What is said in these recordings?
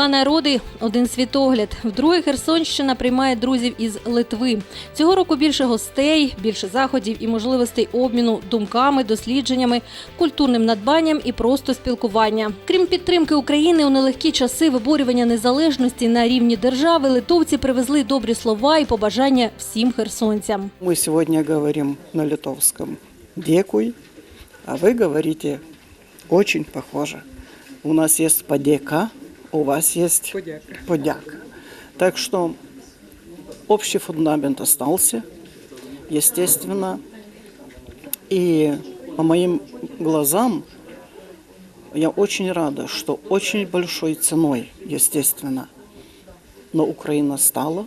Два народи, один світогляд. Вдруге Херсонщина приймає друзів із Литви. Цього року більше гостей, більше заходів і можливостей обміну думками, дослідженнями, культурним надбанням і просто спілкування. Крім підтримки України у нелегкі часи виборювання незалежності на рівні держави, литовці привезли добрі слова і побажання всім херсонцям. Мы сегодня говорим на литовском «декуй», а вы говорите очень похоже. У нас есть «подека», у вас есть «подяка». Так что общий фундамент остался, естественно. И по моим глазам я очень рада, что очень большой ценой, естественно, но Украина стала,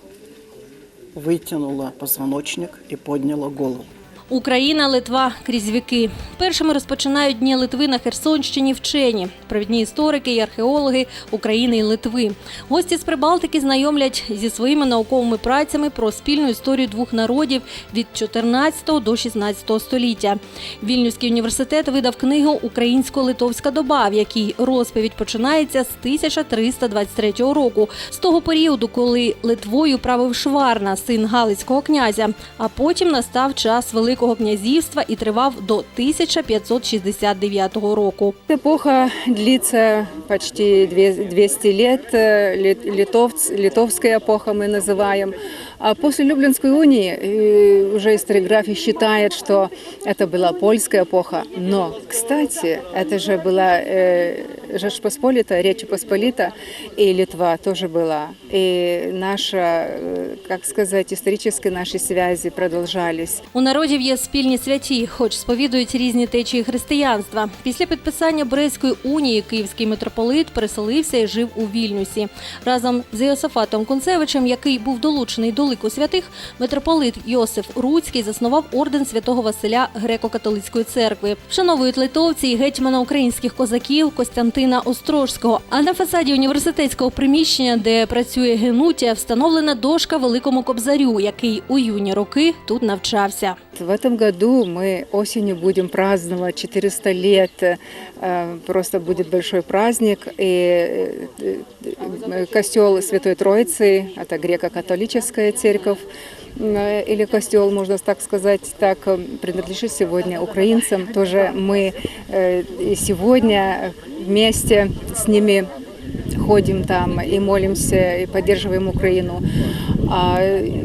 вытянула позвоночник и подняла голову. Україна, Литва крізь віки. Першими розпочинають дні Литви на Херсонщині вчені, провідні історики і археологи України і Литви. Гості з Прибалтики знайомлять зі своїми науковими працями про спільну історію двох народів від 14 до 16 століття. Вільнюський університет видав книгу Українсько-литовська доба, в якій розповідь починається з 1323 року, з того періоду, коли Литвою правив Шварна, син Галицького князя. А потім настав час Великого князівства і тривав до 1569 року. Эпоха длится почти две- 200 лет, э, лит- литовц- литовская эпоха мы называем. А после Люблинской унии э, уже историография считает, что это была польская эпоха. Но, кстати, это же была э, Жечь Посполита, Речь Посполита, и Литва тоже была. И наша, э, как сказать, исторические наши связи продолжались. У народів є спільні святі, хоч сповідують різні течії християнства. Після підписання Брестської унії київський митрополит переселився і жив у Вільнюсі. Разом з Йосифатом Кунцевичем, який був долучений до лику святих, митрополит Йосиф Руцький заснував орден святого Василя греко-католицької церкви. Вшановують литовці і гетьмана українських козаків Костянтина Острожського. А на фасаді університетського приміщення, де працює Генутія, встановлена дошка великому кобзарю, який у юні роки тут навчався. В этом году мы осенью будем праздновать 400 лет. Э, Просто будет большой праздник. И э, э, костел Святой Троицы, это греко-католическая церковь, э, или костел, можно так сказать, так э, принадлежит сегодня украинцам. Тоже мы э, и сегодня вместе с ними ходим там и молимся, и поддерживаем Украину. А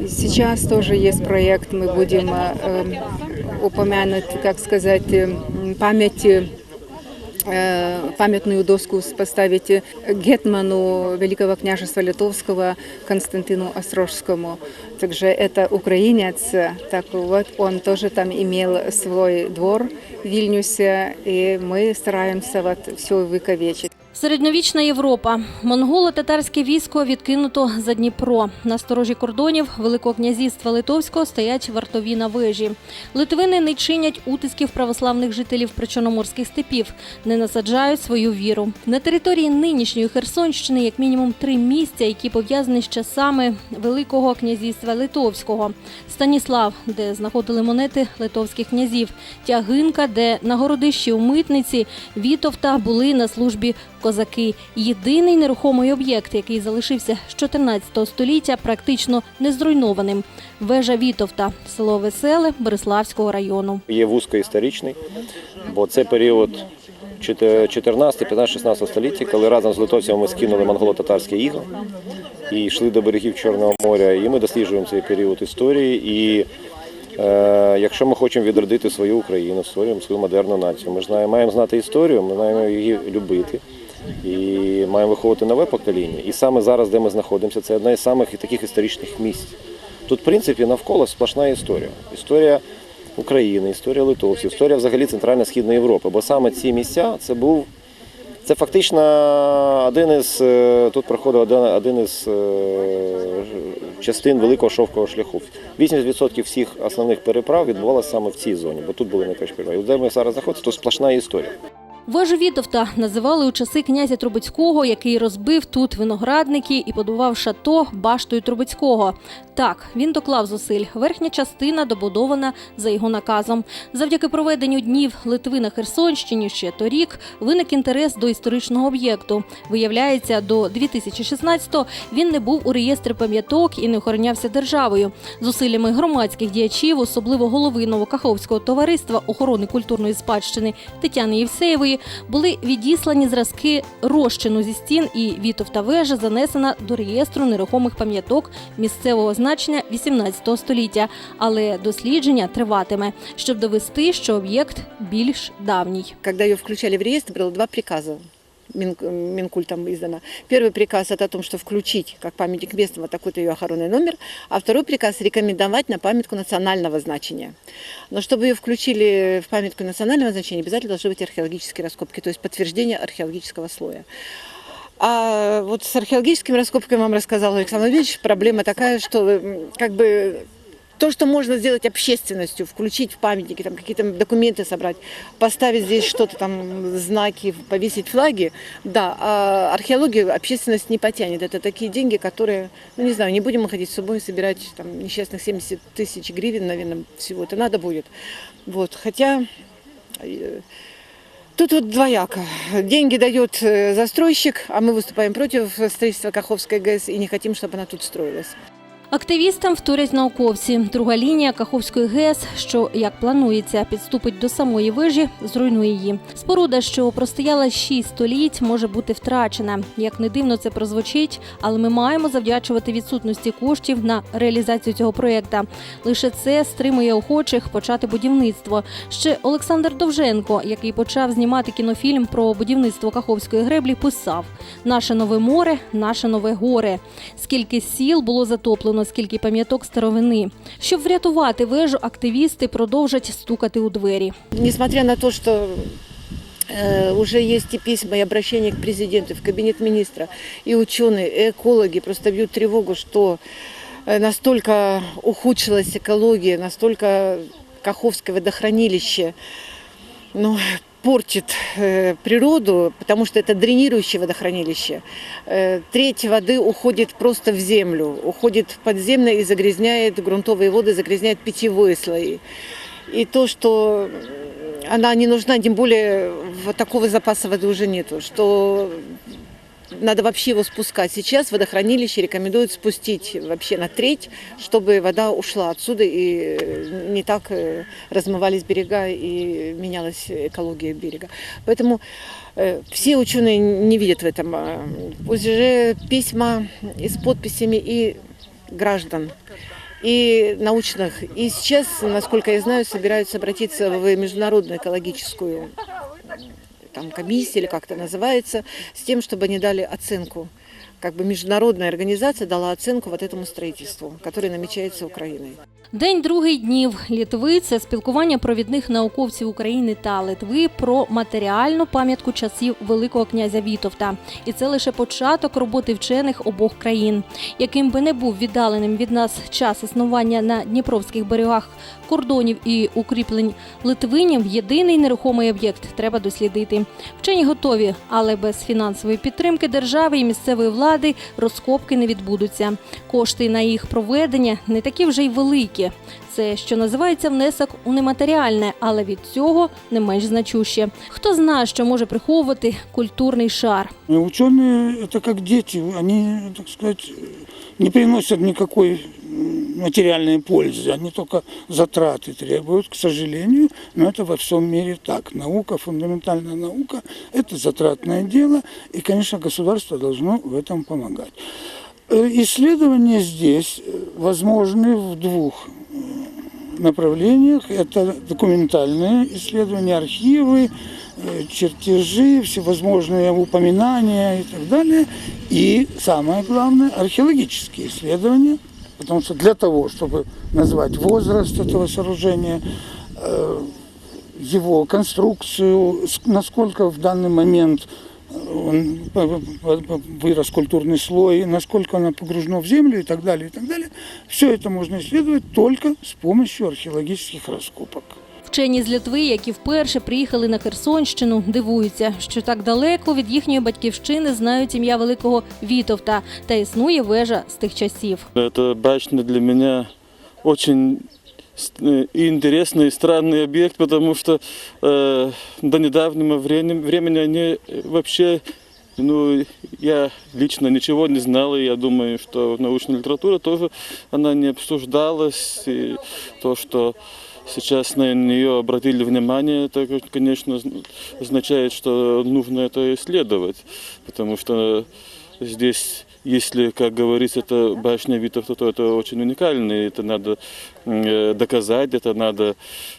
сейчас тоже есть проект, мы будем э, э, упомянуть, как сказать, э, памяти э, памятную доску поставить гетману Великого княжества Литовского Константину Острожскому. Также это украинец, так вот он тоже там имел свой двор в Вильнюсе, и мы стараемся вот все выковечить. Середньовічна Європа. Монголо-татарське військо відкинуто за Дніпро. На сторожі кордонів Великого князівства Литовського стоять вартові на вежі. Литвини не чинять утисків православних жителів причорноморських степів, не насаджають свою віру. На території нинішньої Херсонщини як мінімум три місця, які пов'язані з часами Великого князівства Литовського. Станіслав, де знаходили монети литовських князів, Тягинка, де на городищі у митниці, Вітовта були на службі козаки. Єдиний нерухомий об'єкт, який залишився з 14 століття, практично незруйнованим. Вежа Вітовта, село Веселе Береславського району. Є вузькоісторичний, бо це період 14, 15, 16 століття, коли разом з литовцями ми скинули монголо-татарське іго і йшли до берегів Чорного моря. І ми досліджуємо цей період історії. І е, якщо ми хочемо відродити свою Україну, створюємо свою модерну націю, ми ж маємо знати історію, ми маємо її любити. І маємо виховувати нове покоління. І саме зараз, де ми знаходимося, це одне з самих таких історичних місць. Тут, в принципі, навколо сплошна історія. Історія України, історія литовців, історія взагалі Центрально-Східної Європи. Бо саме ці місця це був це фактично один із е, тут проходив один, один із е, частин великого шовкового шляху. 80% всіх основних переправ відбувалося саме в цій зоні, бо тут були найкращі переправи. І Де ми зараз знаходимося, то сплошна історія. Вежу Вітовта називали у часи князя Трубецького, який розбив тут виноградники і побудував шато баштою Трубецького. Так, він доклав зусиль. Верхня частина добудована за його наказом. Завдяки проведенню днів Литви на Херсонщині ще торік виник інтерес до історичного об'єкту. Виявляється, до 2016-го він не був у реєстрі пам'яток і не охоронявся державою. Зусиллями громадських діячів, особливо голови Новокаховського товариства охорони культурної спадщини Тетяни Євсеєвої, були відіслані зразки розчину зі стін, і вітов та вежа занесена до реєстру нерухомих пам'яток місцевого значення 18 століття. Але дослідження триватиме, щоб довести, що об'єкт більш давній. Когда його включали в реєстр, було два приказа. Мин- Минкультом издано. Первый приказ это о том, что включить как памятник местного такой-то ее охоронный номер, а второй приказ рекомендовать на памятку национального значения. Но чтобы ее включили в памятку национального значения, обязательно должны быть археологические раскопки, то есть подтверждение археологического слоя. А вот с археологическими раскопками вам рассказал Александр Владимирович, проблема такая, что м, как бы то, что можно сделать общественностью, включить в памятники, там какие-то документы собрать, поставить здесь что-то там, знаки, повесить флаги, да, а археологию общественность не потянет. Это такие деньги, которые, ну не знаю, не будем мы ходить с собой собирать там несчастных 70 тысяч гривен, наверное, всего это надо будет. Вот, хотя э, Тут вот двояко. Деньги дает э, застройщик, а мы выступаем против строительства Каховской ГЭС и не хотим, чтобы она тут строилась. Активістам вторять науковці. Друга лінія Каховської ГЕС, що як планується, підступить до самої вежі, зруйнує її. Споруда, що простояла шість століть, може бути втрачена. Як не дивно це прозвучить, але ми маємо завдячувати відсутності коштів на реалізацію цього проєкта. Лише це стримує охочих почати будівництво. Ще Олександр Довженко, який почав знімати кінофільм про будівництво Каховської греблі, писав: Наше нове море, наше нове горе. Скільки сіл було затоплено, скільки пам'яток старовини. Щоб врятувати вежу, активісти продовжать стукати у двері. Несмотря на то, что э, уже есть и письма, и обращения к президенту, в кабинет министра, и ученые, и экологи просто бьют тревогу, что э, настолько ухудшилась экология, настолько Каховское водохранилище ну, портит э, природу, потому что это дренирующее водохранилище. Э, треть воды уходит просто в землю, уходит в подземное и загрязняет грунтовые воды, загрязняет питьевые слои. И то, что она не нужна, тем более вот такого запаса воды уже нету, что надо вообще его спускать. Сейчас водохранилище рекомендуют спустить вообще на треть, чтобы вода ушла отсюда и э, не так э, размывались берега и менялась экология берега. Поэтому э, все ученые не видят в этом. а, Уже письма и с подписями и граждан и научных. И сейчас, насколько я знаю, собираются обратиться в международную экологическую там, комиссию или как это называется, с тем, чтобы они дали оценку. Как бы международная организация дала оценку вот этому строительству, которое намечается Украиной. День другий днів Літви це спілкування провідних науковців України та Литви про матеріальну пам'ятку часів Великого князя Вітовта. І це лише початок роботи вчених обох країн. Яким би не був віддаленим від нас час існування на дніпровських берегах кордонів і укріплень Литвинів, єдиний нерухомий об'єкт треба дослідити. Вчені готові, але без фінансової підтримки держави і місцевої влади розкопки не відбудуться. Кошти на їх проведення не такі вже й великі Це, що називається внесок у нематеріальне, але від цього не менш значуще. Хто знає, що може приховувати культурний шар. И Ученые это как дети, они, так сказать, не приносят никакой м, материальной пользы, они только затраты требуют, к сожалению, но это во всем мире так. Наука, фундаментальная наука – это затратное дело, и, конечно, государство должно в этом помогать. Э, Исследования здесь возможны в двух э, направлениях. Это документальные исследования, архивы, э, чертежи, всевозможные упоминания и так далее. И самое главное, археологические исследования. Потому что для того, чтобы назвать возраст этого сооружения, его конструкцию, насколько в данный момент вырос культурный слой, насколько оно погружено в землю и так далее, и так далее. Все это можно исследовать только с помощью археологических раскопок. Вчені з Литви, які вперше приїхали на Херсонщину, дивуються, що так далеко від їхньої батьківщини знають ім'я великого Вітовта та існує вежа з тих часів. Это башня для меня очень с- э, и интересный, и странный объект, потому что э, до недавнего времени, времени они э, вообще, ну, я лично ничего не знал, и я думаю, что научная литература тоже, она не обсуждалась, и то, что сейчас на нее обратили внимание, это, конечно, зн- означает, что нужно это исследовать, потому что здесь, если, как говорится, это башня Витовта, то это очень уникально, и это надо э, доказать, это надо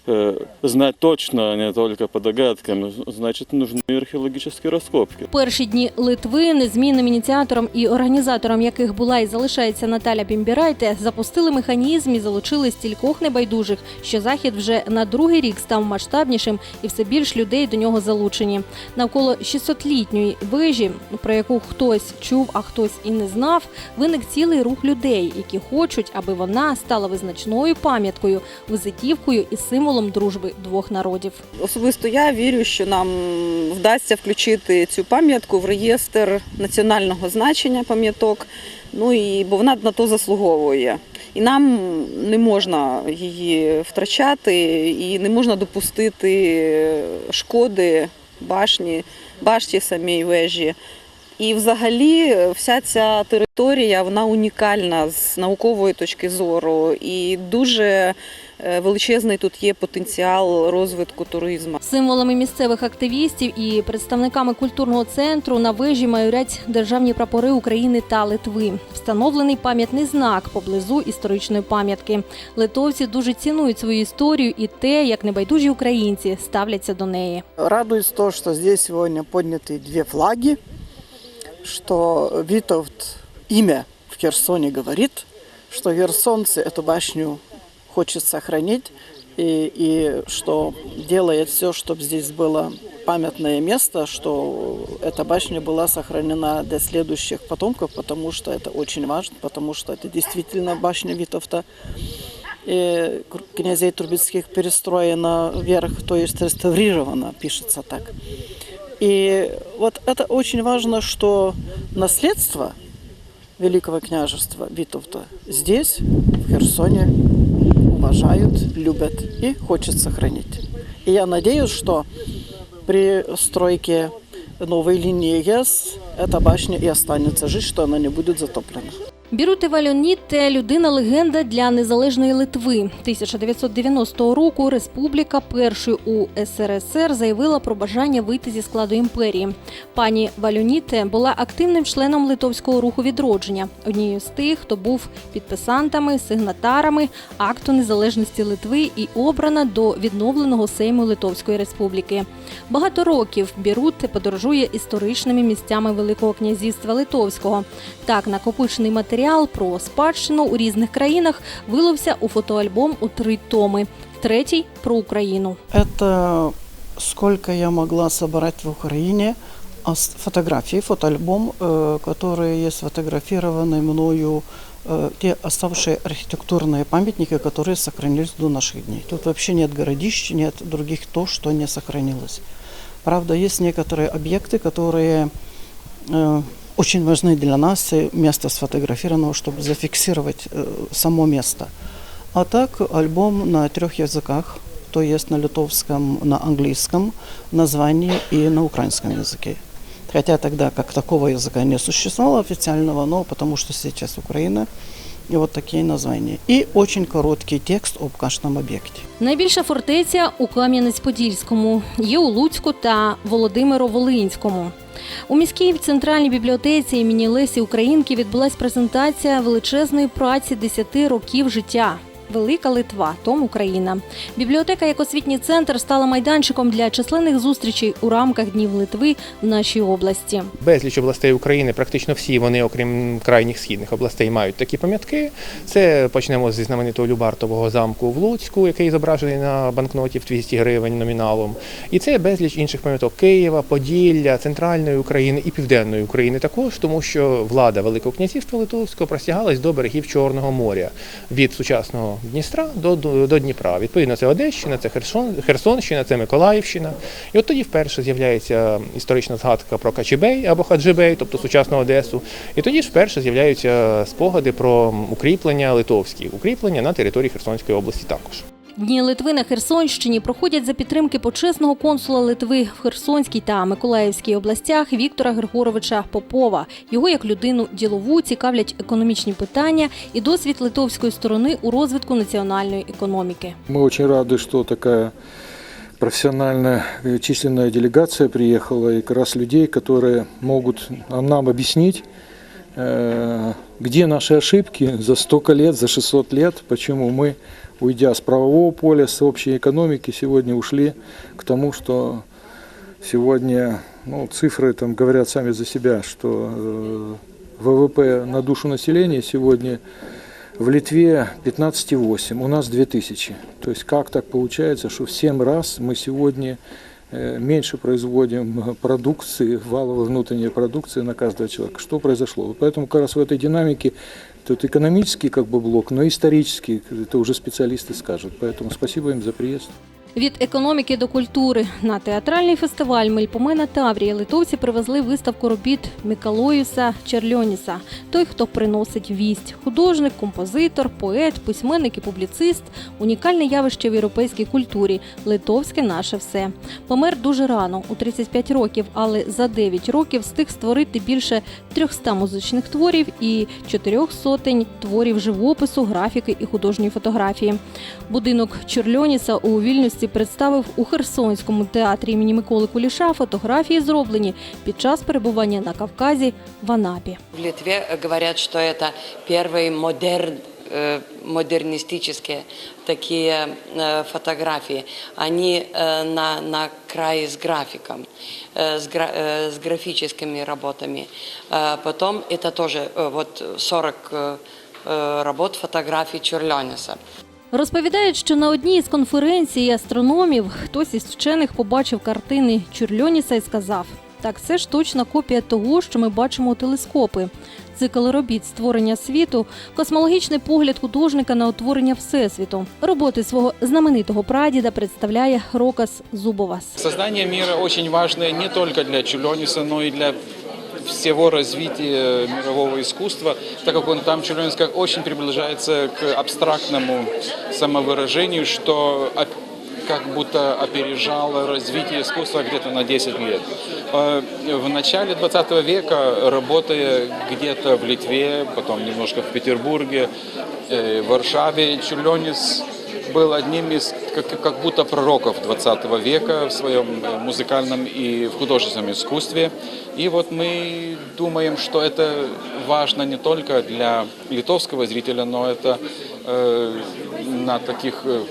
э, знать точно, а не только по догадкам. Значит, нужны археологические раскопки. Перші дні Литви, незмінним ініціатором і організатором яких була і залишається Наталя Бімбірайте, запустили механізм і залучили стількох небайдужих, що захід вже на другий рік став масштабнішим і все більш людей до нього залучені. Навколо 600-літньої вежі, про яку хтось чув, а хтось і не знав, виник цілий рух людей, які хочуть, аби вона стала визначною пам'яткою, визитівкою і символом дружби двох народів. Особисто я вірю, що нам вдасться включити цю пам'ятку в реєстр національного значення пам'яток. Ну і бо вона на то заслуговує. І нам не можна її втрачати, і не можна допустити шкоди башні, башті самій вежі. І взагалі вся ця територія вона унікальна з наукової точки зору, і дуже е, величезний тут є потенціал розвитку туризму. Символами місцевих активістів і представниками культурного центру на вежі майорять державні прапори України та Литви. Встановлений пам'ятний знак поблизу історичної пам'ятки. Литовці дуже цінують свою історію і те, як небайдужі українці ставляться до неї. Радует то, что здесь сегодня подняты две флаги, что Витовт имя в Херсоне говорит, что херсонцы эту башню хочет сохранить, и, и что делает все, чтобы здесь было памятное место, что эта башня была сохранена для следующих потомков, потому что это очень важно, потому что это действительно башня Витовта и князей Трубецких перестроена вверх, то есть реставрирована, пишется так. И вот это очень важно, что наследство Великого княжества Витовта здесь, в Херсоне, уважают, любят и хочет сохранить. И я надеюсь, что при стройке новой линии ГЭС эта башня и останется жить, что она не будет затоплена. Бірути Вальоніте – людина-легенда для незалежної Литви. 1990 року республіка першою у СРСР заявила про бажання вийти зі складу імперії. Пані Вальоніте була активним членом литовського руху відродження, однією з тих, хто був підписантами, сигнатарами акту незалежності Литви і обрана до відновленого Сейму Литовської республіки. Багато років Бірути подорожує історичними місцями Великого князівства Литовського. Так, накопичений матеріал про спадщину у різних країнах вилився у фотоальбом у три томи. Третій про Україну. Это сколько я могла собрать в Украине а с- фотографий, фотоальбом, э, которые есть сфотографированы мною, э, те оставшие архитектурные памятники, которые сохранились до наших дней. Тут вообще нет городищ, нет других то, что не сохранилось. Правда, есть некоторые объекты, которые э, очень важны для нас, и место сфотографировано, чтобы зафиксировать э, само место. А так альбом на трех языках, то есть на литовском, на английском названии и на украинском языке. Хотя тогда как такого языка не существовало официального, но потому что сейчас Украина, и вот такие названия. И очень короткий текст об каждом объекте. Найбільша фортеця у Кам'янець-Подільському, є у Луцьку та Володимиро-Волинському. У міській центральній бібліотеці імені Лесі Українки відбулась презентація величезної праці 10 років життя. Велика Литва, Том Україна. Бібліотека як освітній центр стала майданчиком для численних зустрічей у рамках Днів Литви в нашій області. Безліч областей України, практично всі вони, окрім крайніх східних областей, мають такі пам'ятки. Це почнемо зі знаменитого Любартового замку в Луцьку, який зображений на банкноті в 200 гривень номіналом. І це безліч інших пам'яток Києва, Поділля, Центральної України і Південної України також, тому що влада Великого князівства Литовського простягалась до берегів Чорного моря від сучасного Дністра до, до, Дніпра. Відповідно, це Одещина, це Херсон, Херсонщина, це Миколаївщина. І от тоді вперше з'являється історична згадка про Качебей або Хаджибей, тобто сучасну Одесу. І тоді ж вперше з'являються спогади про укріплення литовські, укріплення на території Херсонської області також. Дні Литви на Херсонщині проходять за підтримки почесного консула Литви в Херсонській та Миколаївській областях Віктора Григоровича Попова. Його як людину ділову цікавлять економічні питання і досвід литовської сторони у розвитку національної економіки. Мы очень рады, что такая профессиональная э, численная делегация приехала, и как раз людей, которые могут нам объяснить, э, где наши ошибки за столько лет, за 600 лет, почему мы, уйдя с правового поля, с общей экономики, сегодня ушли к тому, что сегодня ну, цифры там говорят сами за себя, что э, ВВП на душу населения сегодня в Литве 15,8, у нас 2000. То есть как так получается, что в 7 раз мы сегодня э, меньше производим продукции, валовой внутренней продукции на каждого человека. Что произошло? Поэтому как раз в этой динамике тут экономический как бы блок, но и исторический, это уже специалисты скажут. Поэтому спасибо им за приезд. Від економіки до культури на театральний фестиваль Мельпомена Таврія литовці привезли виставку робіт Мікалоюса Черльоніса. Той, хто приносить вість, художник, композитор, поет, письменник і публіцист, унікальне явище в європейській культурі. Литовське наше все. Помер дуже рано, у 35 років, але за 9 років встиг створити більше 300 музичних творів і 4 сотень творів живопису, графіки і художньої фотографії. Будинок Черльоніса у вільності представив у Херсонському театрі імені Миколи Куліша фотографії, зроблені під час перебування на Кавказі в Анапі. В Литве э, говорят, что это первые модерн, э, модернистические такие э, фотографии. Они э, на, на крае с графиком, э, с, гра- э, с графическими работами. Э, Потом это тоже э, вот 40 э, э, работ фотографий Чурлениса. Розповідають, що на одній із конференцій астрономів хтось із вчених побачив картини Чурльоніса і сказав: так це ж точна копія того, що ми бачимо у телескопи. Цикл робіт створення світу, космологічний погляд художника на утворення всесвіту. Роботи свого знаменитого прадіда представляє Рокас Зубовас. Создание мира очень важное не только для Чулениса, но и для всего развития мирового искусства, так как он там, Чулёнис, как очень приближается к абстрактному самовыражению, что оп- как будто опережало развитие искусства где-то на 10 лет. Э, В начале 20 века, работая где-то в Литве, потом немножко в Петербурге, э, в Варшаве, Чулёнис был одним из как, как будто пророков 20 века в своем э, музыкальном и в художественном искусстве. И вот мы думаем, что это важно не только для литовского зрителя, но это э, на таких э,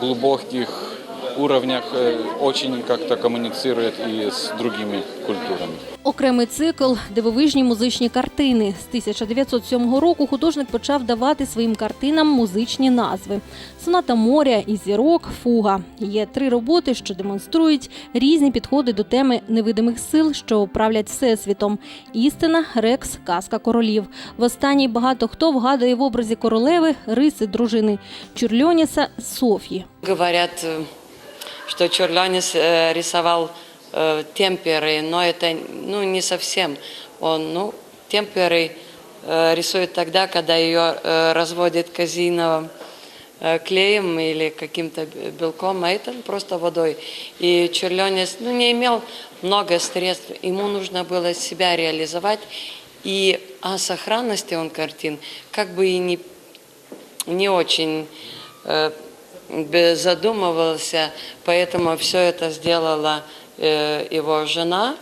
глубоких уровнях э, очень как-то коммуницирует и с другими культурами. Окремий цикл дивовижні музичні картини. З 1907 року художник почав давати своїм картинам музичні назви: Соната моря і зірок, фуга. Є три роботи, що демонструють різні підходи до теми невидимих сил, що правлять всесвітом. Істина, рекс, казка королів. В останній багато хто вгадує в образі королеви риси дружини Чурльоніса Софії. Говорят, э, что Чурленис э, рисовал темперы, но это ну, не совсем. Он ну, темперы э, рисует тогда, когда ее э, разводит казиновым э, клеем или каким-то белком, а это просто водой. И Чурленис ну, не имел много средств, ему нужно было себя реализовать. И о сохранности он картин как бы и не не очень задумывался, поэтому все это сделала э, его жена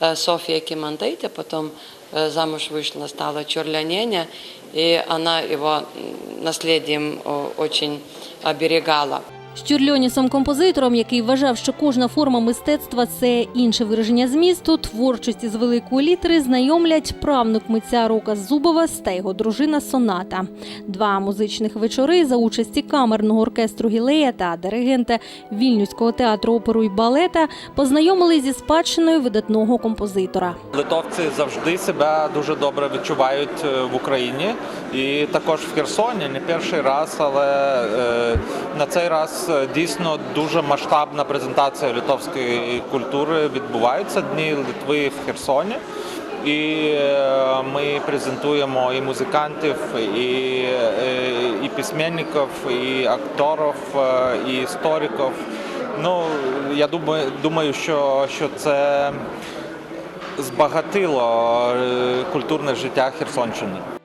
э, Софья Кимандейте, потом э, замуж вышла, стала Чурляненя, и она его м, наследием о, очень оберегала. З Чурльонісом композитором, який вважав, що кожна форма мистецтва це інше вираження змісту, творчості з великої літери знайомлять правнук митця Рока Зубовас та його дружина Соната. Два музичних вечори за участі камерного оркестру Гілея та диригента Вільнюського театру оперу і балета познайомили зі спадщиною видатного композитора. Литовці завжди себе дуже добре відчувають е, в Україні, І також в Херсоні не перший раз, але е, на цей раз е, дійсно дуже масштабна презентація литовської культури відбувається. Дні Литви в Херсоні. І е, ми презентуємо і музикантів, і, е, і письменників, і акторів, і істориків. Ну, я думаю, думаю, що, що це збагатило культурне життя Херсонщини.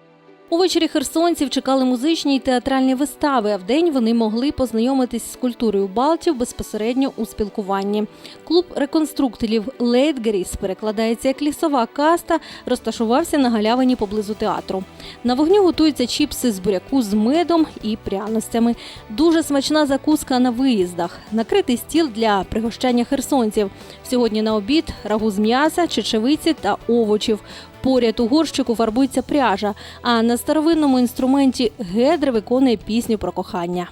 Увечері херсонців чекали музичні і театральні вистави, а вдень вони могли познайомитись з культурою Балтів безпосередньо у спілкуванні. Клуб реконструкторів Лейтгеріс перекладається як лісова каста, розташувався на галявині поблизу театру. На вогню готуються чіпси з буряку з медом і пряностями. Дуже смачна закуска на виїздах. Накритий стіл для пригощання херсонців. Сьогодні на обід рагу з м'яса, чечевиці та овочів. Поряд у горщику фарбується пряжа, а на старовинному інструменті гедри виконує пісню про кохання.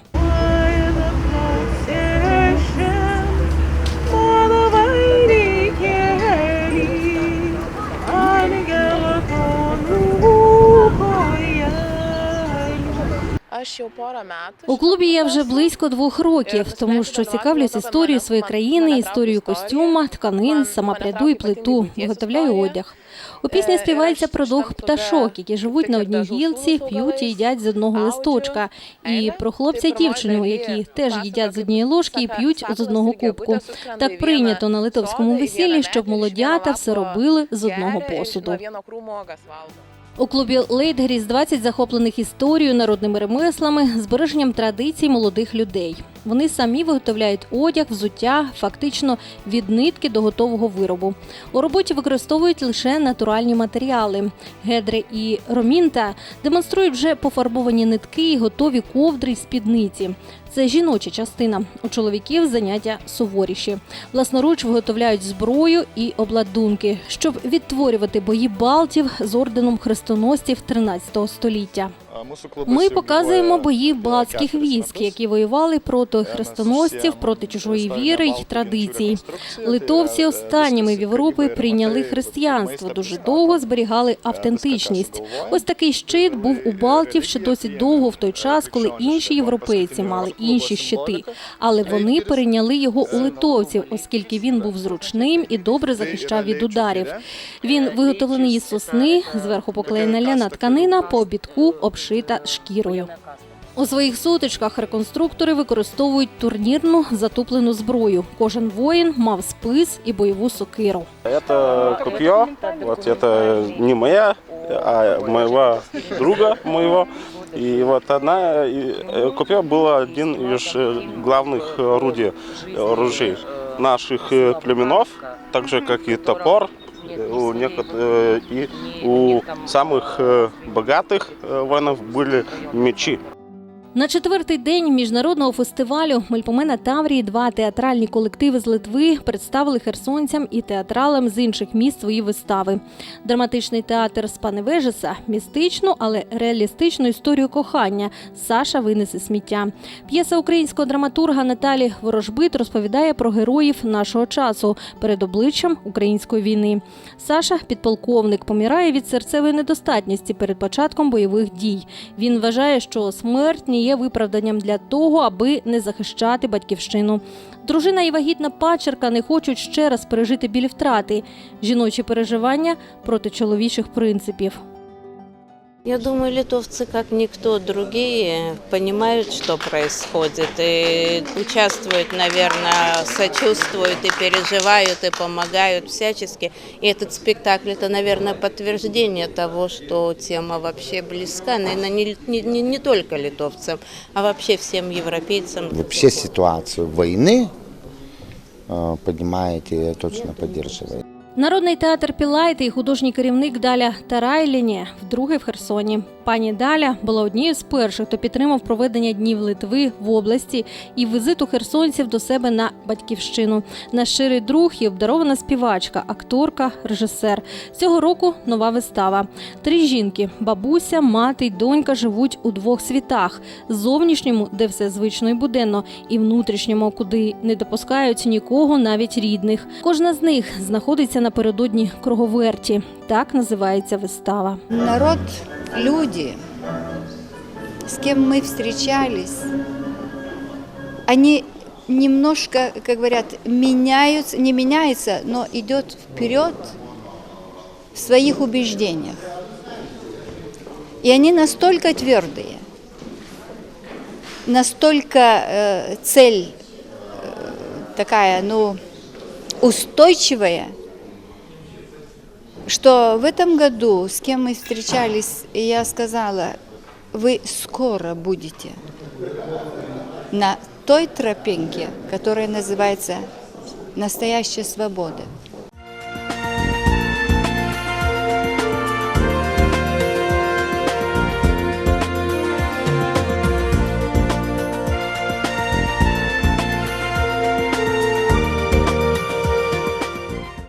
У клубі я вже близько двох років, тому що цікавлюсь історією своєї країни, історією костюма, тканин, сама пряду і плиту, виготовляю одяг. У пісні співається про двох пташок, які живуть на одній гілці, п'ють і їдять з одного листочка. І про хлопця і дівчину, які теж їдять з однієї ложки і п'ють з одного кубку. Так прийнято на литовському весіллі, щоб молодята все робили з одного посуду. У клубі Лейтгріс 20 захоплених історією, народними ремеслами, збереженням традицій молодих людей. Вони самі виготовляють одяг, взуття, фактично від нитки до готового виробу. У роботі використовують лише натуральні матеріали. Гедри і ромінта демонструють вже пофарбовані нитки і готові ковдри й спідниці. Це жіноча частина. У чоловіків заняття суворіші. Власноруч виготовляють зброю і обладунки, щоб відтворювати бої Балтів з орденом хрестоносців 13 століття. Ми показуємо бої балтських військ, які воювали проти хрестоносців, проти чужої віри й традицій. Литовці останніми в Європі прийняли християнство. Дуже довго зберігали автентичність. Ось такий щит був у Балтів ще досить довго в той час, коли інші європейці мали інші щити. Але вони перейняли його у литовців, оскільки він був зручним і добре захищав від ударів. Він виготовлений із сосни, зверху поклеєна ляна тканина, по обідку обшита шкірою. У своїх сутичках реконструктори використовують турнірну затуплену зброю. Кожен воїн мав спис і бойову сокиру. Это копье, вот это не моя, а моего друга моего. И вот одна и, э, копье было один из э, главных орудий, оружий наших э, племенов, так же как и топор. Э, У некот- э, и у самых э, богатых э, воинов были мечи. На четвертий день міжнародного фестивалю Мельпомена Таврії два театральні колективи з Литви представили херсонцям і театралам з інших міст свої вистави. Драматичний театр Спаневежеса містичну, але реалістичну історію кохання. Саша винесе сміття. П'єса українського драматурга Наталі Ворожбит розповідає про героїв нашого часу перед обличчям української війни. Саша, підполковник, помирає від серцевої недостатності перед початком бойових дій. Він вважає, що смерть не є виправданням для того, аби не захищати батьківщину. Дружина і вагітна пачерка не хочуть ще раз пережити біль втрати. Жіночі переживання проти чоловічих принципів. Я думаю, литовцы, как никто другие, понимают, что происходит, и участвуют, наверное, сочувствуют и переживают, и помогают всячески. И этот спектакль – это, наверное, подтверждение того, что тема вообще близка, наверное, не, не, не- не только литовцам, а вообще всем европейцам. Вообще ситуацию войны э, поднимаете, я точно поддерживаю. Народний театр Пілайти і художній керівник Даля Тарайліні вдруге в Херсоні. Пані Даля була однією з перших, хто підтримав проведення днів Литви в області і візиту херсонців до себе на батьківщину. Наш щирий друг і обдарована співачка, акторка, режисер. Цього року нова вистава. Три жінки бабуся, мати й донька живуть у двох світах: зовнішньому, де все звично і буденно, і внутрішньому, куди не допускають нікого, навіть рідних. Кожна з них знаходиться напередодні круговерті. Так називається вистава. Народ, люди, с кем мы встречались, они немножко, как говорят, меняются, не меняются, но идет вперед в своих убеждениях. И они настолько твердые, настолько э, цель э, такая, ну, устойчивая, что в этом году, с кем мы встречались, и я сказала, вы скоро будете на той тропинке, которая называется «Настоящая свобода».